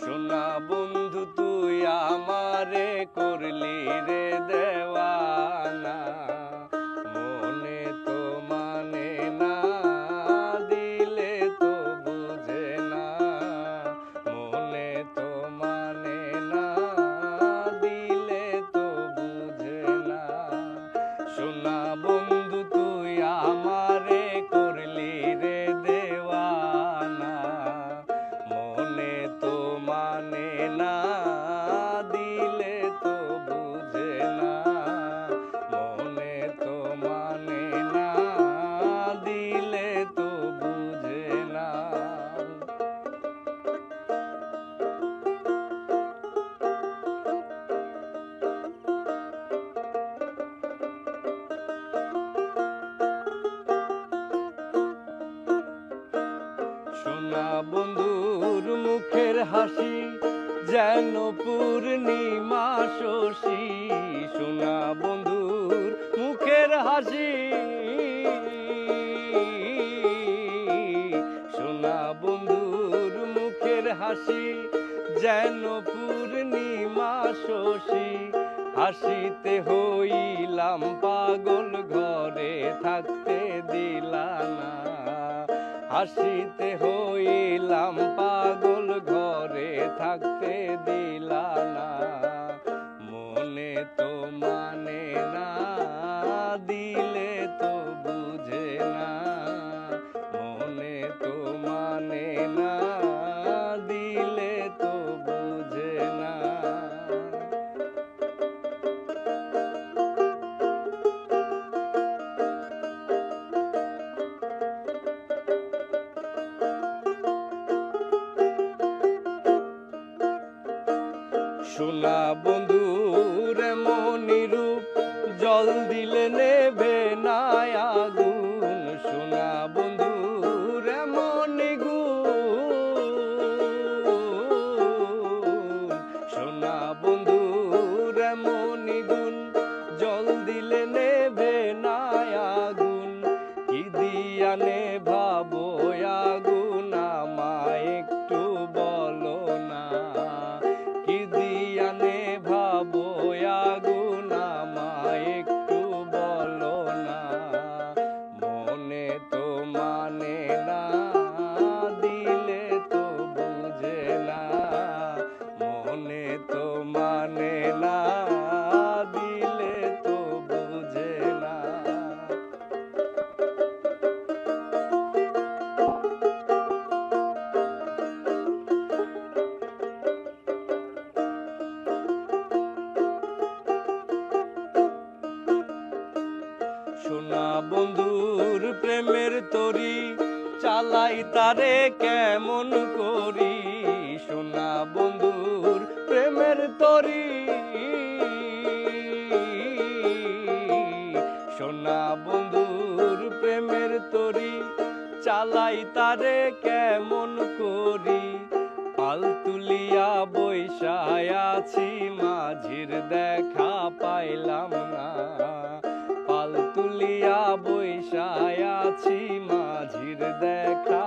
সোনা বন্ধু তুই আমারে করলি রে দেওয়ানা বন্ধুর মুখের হাসি, যেন পূর্ণিমা শশী। সোনা বন্ধুর মুখের হাসি, সোনা বন্ধুর মুখের হাসি, যেন পূর্ণিমা শশী। হাসিতে হইলাম পাগল, ঘরে থাকতে দিলানা হাসিতে হইলাম পাগল ঘরে থাকতে দিলা না। মনে তো না সোনা বন্ধুর মনিরূপ জল দিলে নেবে না আগুন। সোনা বন্ধু রে মনিগু সোনা বন্ধু রে জল বন্ধুর প্রেমের তরি চালাই তারে কেমন করি? সোনা বন্ধুর প্রেমের তরি সোনা বন্ধুর প্রেমের তরি চালাই তারে কেমন করি? পাল তুলিয়া বৈশায় আছি, মাঝির দেখা পাইলাম ভুলিয়া বৈশায় আছি মাঝির দেখা